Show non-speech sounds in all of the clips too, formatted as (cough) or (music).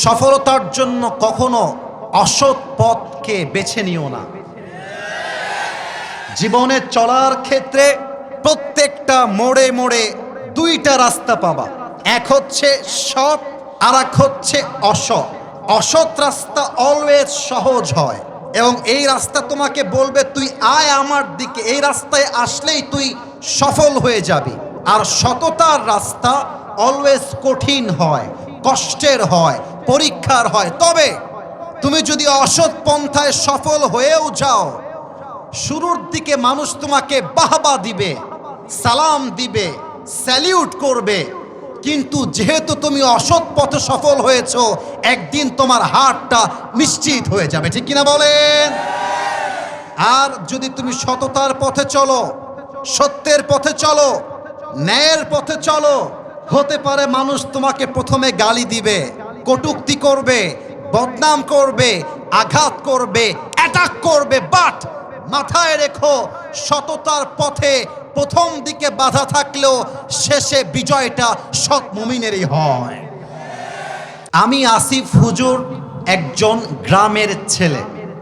সফলতার জন্য কখনো অসৎ পথকে বেছে নিও না। জীবনে চলার ক্ষেত্রে প্রত্যেকটা মোড়ে মোড়ে দুইটা রাস্তা পাবা। এক হচ্ছে সৎ আর এক হচ্ছে অসৎ। অসৎ রাস্তা অলওয়েজ সহজ হয় এবং এই রাস্তা তোমাকে বলবে, তুই আয় আমার দিকে। এই রাস্তায় আসলেই তুই সফল হয়ে যাবি। আর সততার রাস্তা অলওয়েজ কঠিন হয়, কষ্টের হয়। পরীক্ষার হয়। তবে তুমি যদি অসৎ পন্থায় সফল হয়েও যাও, শুরুর দিকে মানুষ তোমাকে বাহবা দিবে, সালাম দিবে, স্যালিউট করবে। কিন্তু যেহেতু তুমি অসৎ পথে সফল হয়েছ, একদিন তোমার হারটা নিশ্চিত হয়ে যাবে। ঠিক কিনা বলেন? আর যদি তুমি সততার পথে চলো, সত্যের পথে চলো, ন্যায়ের পথে চলো, হতে পারে মানুষ তোমাকে প্রথমে গালি দিবে। কটুক্তি করবে, বদনাম করবে, আঘাত করবে অ্যাটাক করবে বাট মাথায় রেখো, সততার পথে প্রথম দিকে বাধা থাকলেও শেষে বিজয়টা সৎ মুমিনেরই হয়। আমি আসিফ হুজুর একজন গ্রামের ছেলে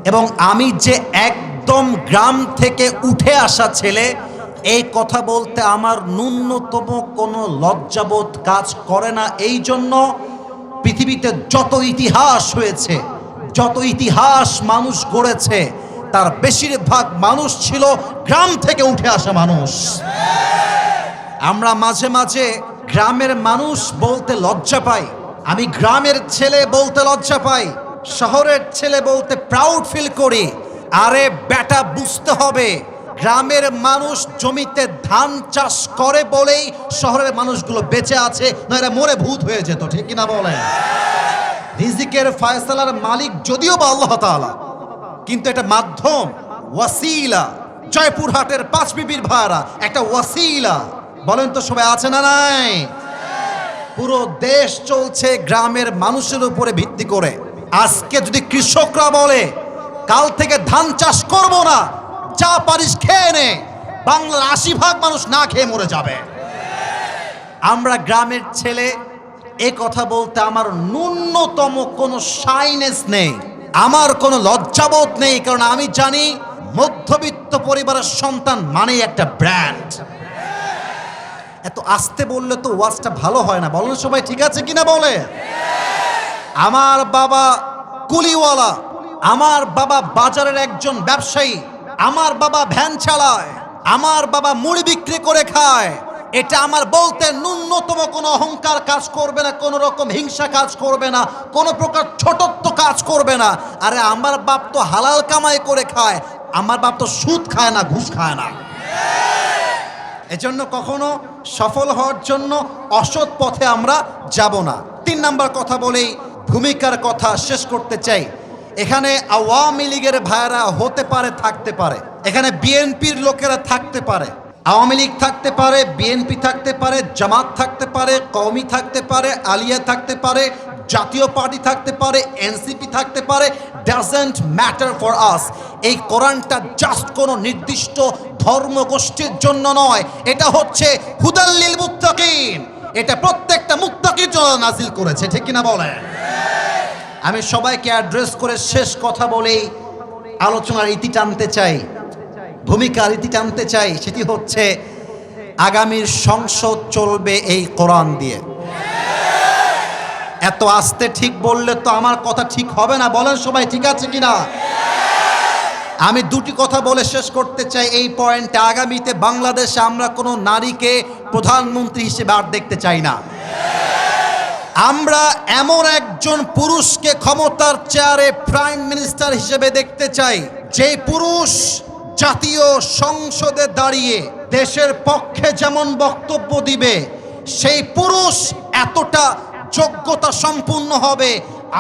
এবং আমি যে একদম গ্রাম থেকে উঠে আসা ছেলে, এই কথা বলতে আমার ন্যূনতম কোনো লজ্জাবোধ কাজ করে না। এই জন্য পৃথিবীতে যত ইতিহাস হয়েছে, যত ইতিহাস মানুষ গড়েছে, তার বেশিরভাগ মানুষ ছিল গ্রাম থেকে উঠে আসা মানুষ। আমরা মাঝে মাঝে গ্রামের মানুষ বলতে লজ্জা পাই। আমি গ্রামের ছেলে বলতে লজ্জা পাই, শহরের ছেলে বলতে প্রাউড ফিল করি। আরে বেটা, বুঝতে হবে। গ্রামের মানুষ জমিতে ধান চাষ করে বলেই শহরের মানুষগুলো বেঁচে আছে না এরা মরে ভূত হয়ে যেত, ঠিক কিনা বলেন? রিজিকের ফায়সালার মালিক যদিও বা আল্লাহ তাআলা, কিন্তু এটা মাধ্যম, ওয়াসিলা। জয়পুরহাটের পাঁচ বিবির ভাড়া একটা ওয়াসিলা। বলেন তো সবাই আছে না নাই? পুরো দেশ চলছে গ্রামের মানুষের উপরে ভিত্তি করে। আজকে যদি কৃষকরা বলে, কাল থেকে ধান চাষ করব না যা পারিস খেয়ে নে। বাংলার আশি ভাগ মানুষ না খেয়ে মরে যাবে। আমরা গ্রামের ছেলে, এ কথা বলতে আমার ন্যূনতম কোনো সাইনেস নেই। আমার কোনো লজ্জাবোধ নেই, কারণ আমি জানি মধ্যবিত্ত পরিবারের সন্তান মানেই একটা ব্র্যান্ড এত আসতে বললে তো ওয়াজটা ভালো হয় না। বলেন সবাই, ঠিক আছে কিনা বলে? আমার বাবা কুলিওয়ালা, আমার বাবা বাজারের একজন ব্যবসায়ী আমার বাবা ভ্যান চালায়, আমার বাবা মুড়ি বিক্রি করে খায়। এটা আমার বলতে ন্যূনতম কোনো অহংকার কাজ করবে না, কোনো রকম হিংসা কাজ করবে না, কোনো প্রকার ছোটত্ব কাজ করবে না। আরে আমার বাপ তো হালাল কামাই করে খায়, আমার বাপ তো সুদ খায় না, ঘুষ খায় না। এজন্য কখনো সফল হওয়ার জন্য অসৎ পথে আমরা যাব না। তিন নাম্বার কথা বলেই ভূমিকার কথা শেষ করতে চাই। এখানে আওয়ামী লীগের ভাইয়েরা হতে পারে, থাকতে পারে। এখানে বিএনপির লোকেরা থাকতে পারে। আওয়ামী লীগ থাকতে পারে, বিএনপি থাকতে পারে, জামাত থাকতে পারে, কওমি থাকতে পারে, আলিয়া থাকতে পারে, জাতীয় পার্টি থাকতে পারে, এনসিপি থাকতে পারে ডাজেন্ট ম্যাটার ফর আস এই কোরআনটা জাস্ট কোনো নির্দিষ্ট ধর্মগোষ্ঠীর জন্য নয়। এটা হচ্ছে হুদাল্লিল মুত্তাকিন। এটা প্রত্যেকটা মুত্তাকির জন্য নাজিল করেছে। ঠিক কিনা বলেন? আমি সবাইকে অ্যাড্রেস করে শেষ কথা বলেই আলোচনার ইতি টানতে চাই। ভূমিকার ইতি টানতে চাই, সেটি হচ্ছে আগামীর সংসদ চলবে এই কোরআন দিয়ে। এত আস্তে ঠিক বললে তো আমার কথা ঠিক হবে না, বলেন সবাই ঠিক আছে কিনা? আমি দুটি কথা বলে শেষ করতে চাই, এই পয়েন্টে আগামীতে বাংলাদেশে আমরা কোনো নারীকে প্রধানমন্ত্রী হিসেবে আর দেখতে চাই না। আমরা এমন একজন পুরুষকে ক্ষমতার চেয়ারে প্রাইম মিনিস্টার হিসেবে দেখতে চাই যে পুরুষ জাতীয় সংসদে দাঁড়িয়ে দেশের পক্ষে যেমন বক্তব্য দিবে, সেই পুরুষ এতটা যোগ্যতা সম্পূর্ণ হবে।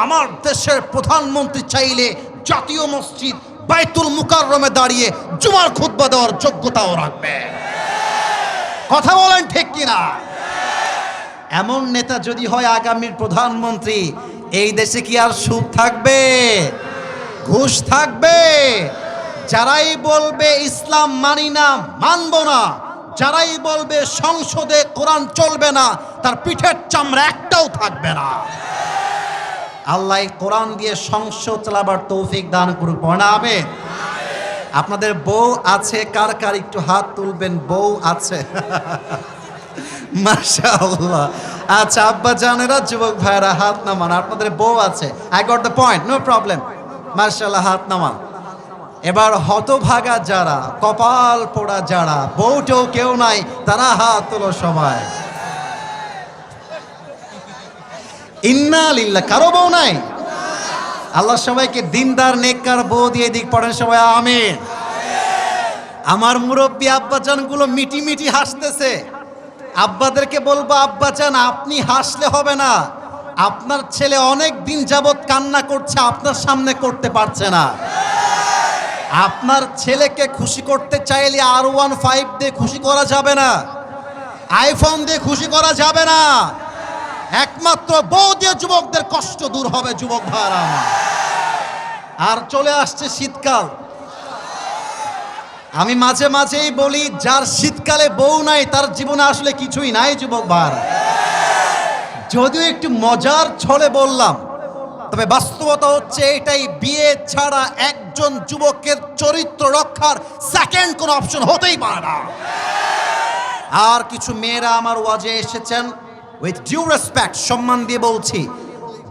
আমার দেশের প্রধানমন্ত্রী চাইলে জাতীয় মসজিদ বাইতুল মুকাররমে দাঁড়িয়ে জুমার খুতবা দেওয়ার যোগ্যতাও রাখবে। কথা বলেন ঠিক কিনা? এমন নেতা যদি হয় আগামীর প্রধানমন্ত্রী, এই দেশে কি আর সুখ থাকবে? ঘুষ থাকবে? যারাই বলবে ইসলাম মানি না, মানব না, যারাই বলবে সংসদে কোরআন চলবে না, তার পিঠের চামড়া একটাও থাকবে না। আল্লাহ কোরআন দিয়ে সংসদ চালাবার তৌফিক দান করুক পড়াবে আপনাদের বউ আছে, কার কার একটু হাত তুলবেন, বউ আছে। (laughs) (laughs) মাশাআল্লাহ। আচ্ছা আব্বা জানেরা, যুবক ভাইরা হাত নামান, আপনাদের বউ আছে। I got the point no problem মাশাআল্লাহ, হাত নামান। এবার হতভাগা যারা, কপাল পোড়া যারা, বউটেও কেউ নাই, তারা হাত তোলো সবাই। ইন্না কারও বউ নাই? আল্লাহ সবাইকে দিনদার, নেককার, বউ দিয়ে দিক, পড়েন সবাই, আমিন। আমার মুরব্বী আব্বাজানগুলো মিটি মিটি হাসতেছে। আব্বাদেরকে বলব, আব্বা চান, আপনি হাসলে হবে না। আপনার ছেলে অনেক দিন যাবৎ কান্না করছে, আপনার সামনে করতে পারছে না। আপনার ছেলেকে খুশি করতে চাইলে আর ওয়ান ফাইভ দিয়ে খুশি করা যাবে না। আইফোন দিয়ে খুশি করা যাবে না। একমাত্র বউ দিয়ে যুবকদের কষ্ট দূর হবে, যুবক ভাইরা আর চলে আসছে শীতকাল। আমি মাঝে মাঝেই বলি, যার শীতকালে বউ নাই, তার জীবনে আসলে কিছুই নাই, যুবক ভাইরা যদিও একটু মজার ছলে বললাম, তবে বাস্তবতা হচ্ছে এটাই, বিয়ে ছাড়া একজন যুবকের চরিত্র রক্ষার সেকেন্ড কোনো অপশন হতেই পারে না। আর কিছু মেয়েরা আমার ওয়াজে এসেছেন উইথ ডিউ রেসপেক্ট সম্মান দিয়ে বলছি,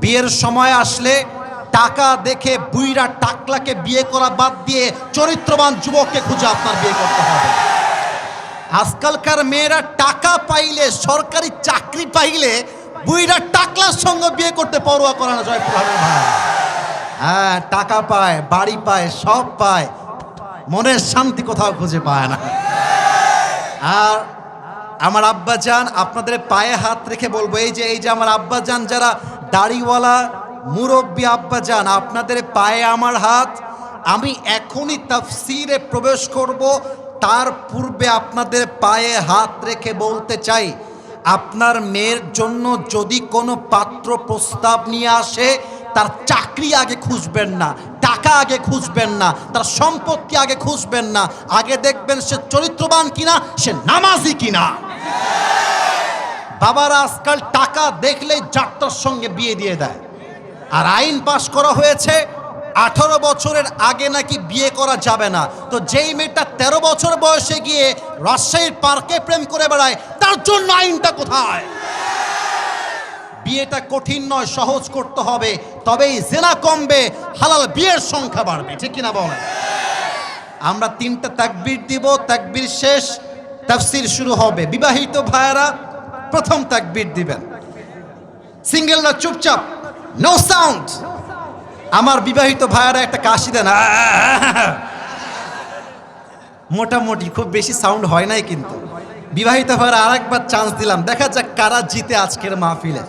বিয়ের সময় আসলে টাকা দেখে বুইরা টাকলাকে বিয়ে করা বাদ দিয়ে চরিত্রবান যুবককে খুঁজে আপনার বিয়ে করতে হবে। আজকালকার মেয়েরা টাকা পাইলে, সরকারি চাকরি পাইলে বুইরা টাকলার সঙ্গে বিয়ে করতে পরোয়া করে না জয়পুর হ্যাঁ টাকা পায়, বাড়ি পায়, সব পায়। মনের শান্তি কোথাও খুঁজে পায় না। আর আমার আব্বা যান আপনাদের পায়ে হাত রেখে বলব, এই যে এই যে আমার আব্বা যান যারা দাড়িওয়ালা মুরব্বী আব্বা যান, আপনাদের পায়ে আমার হাত, আমি এখনই তাফসিরে প্রবেশ করব, তার পূর্বে আপনাদের পায়ে হাত রেখে বলতে চাই, আপনার মেয়ের জন্য যদি কোনো পাত্র প্রস্তাব নিয়ে আসে, তার চাকরি আগে খুঁজবেন না, টাকা আগে খুঁজবেন না, তার সম্পত্তি আগে খুঁজবেন না, আগে দেখবেন সে চরিত্রবান কিনা, সে নামাজি কিনা। বাবারা, আজকাল টাকা দেখলেই যাত্রার সঙ্গে বিয়ে দিয়ে দেয়। আর আইন পাশ করা হয়েছে, আঠারো বছরের আগে নাকি বিয়ে করা যাবে না। তো যেই মেয়েটা তেরো বছর বয়সে গিয়ে রাজশাহীর পার্কে প্রেম করে বেড়ায়, তার জন্য আইনটা কোথায়? বিয়েটা কঠিন নয়, সহজ করতে হবে, তবেই জেনা কমবে, হালাল বিয়ের সংখ্যা বাড়বে, ঠিক কিনা বলেন? আমরা তিনটা তাকবীর দিব, তাকবীর শেষ, তাফসির শুরু হবে। বিবাহিত ভাইয়েরা প্রথম তাকবীর দিবেন। সিঙ্গেলরা চুপচাপ। নো সাউন্ড আমার বিবাহিত ভাইয়েরা একটা কাশি দেন! মোটামুটি খুব বেশি সাউন্ড হয় নাই কিন্তু। বিবাহিত ভাইয়েরা আরেকবার চান্স দিলাম। দেখা যাক কারা জিতে আজকের মাহফিলে।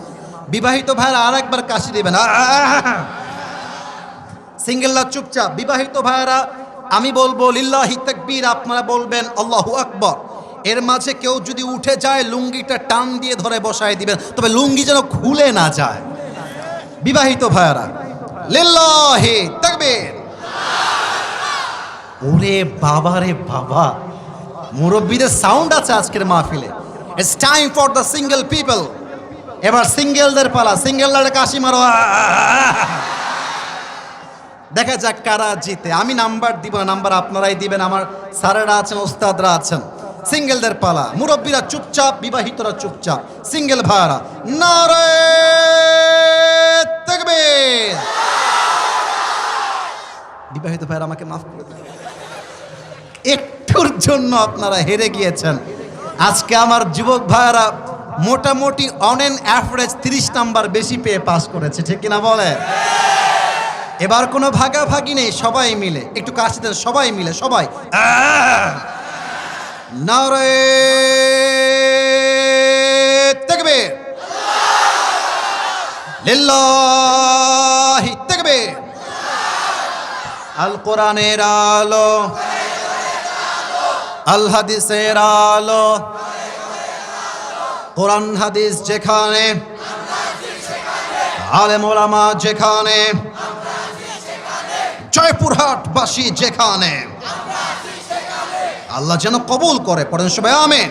বিবাহিত ভাইয়েরা আরেকবার কাশি দেবেন। আহ! সিঙ্গেলরা চুপচাপ। বিবাহিত ভাইয়েরা, আমি বলব, লিল্লাহি তাকবীর আপনারা বলবেন, আল্লাহু আকবর এর মাঝে কেউ যদি উঠে যায়, লুঙ্গিটা টান দিয়ে ধরে বসায় দিবেন। তবে লুঙ্গি যেন খুলে না যায়। বিবাহিত ভাইয়েরা। লিল্লাহি তাকবীর। ওরে বাবা রে বাবা। মুরব্বীদের সাউন্ড আছে আজকের মাহফিলে। It's time for the single people এবার সিঙ্গেলদের পালা। সিঙ্গেলদের কাশি মারো। দেখা যাক কারা জিতে। আমি নাম্বার দিব না, নাম্বার আপনারাই দিবেন। আমার স্যারেরা আছেন, ওস্তাদরা আছেন। সিঙ্গেলদের পালা। মুরব্বীরা চুপচাপ, বিবাহিতরা চুপচাপ। সিঙ্গেল ভাড়া নারে তাকবীর ভাইরা আমাকে মাফ করে দেন। একটুর জন্য আপনারা হেরে গিয়েছেন। আজকে আমার যুবক ভাইয়েরা মোটামুটি অন এন অ্যাভারেজ তিরিশ নাম্বার বেশি পেয়ে পাস করেছে, ঠিক কিনা বলে? এবার কোনো ভাগাভাগি নেই, সবাই মিলে। একটু কাছে সবাই মিলে, সবাই। নারে তাকবীর লিল্লাহি তাকবীর আল কোরআনের আলো, আল হাদিসের আলো, কোরআন হাদিস যেখানে, আলেম ওলামা যেখানে, জয়পুরহাটবাসী যেখানে, আল্লাহ যেন কবুল করে, পড়েন সবাই আমেন।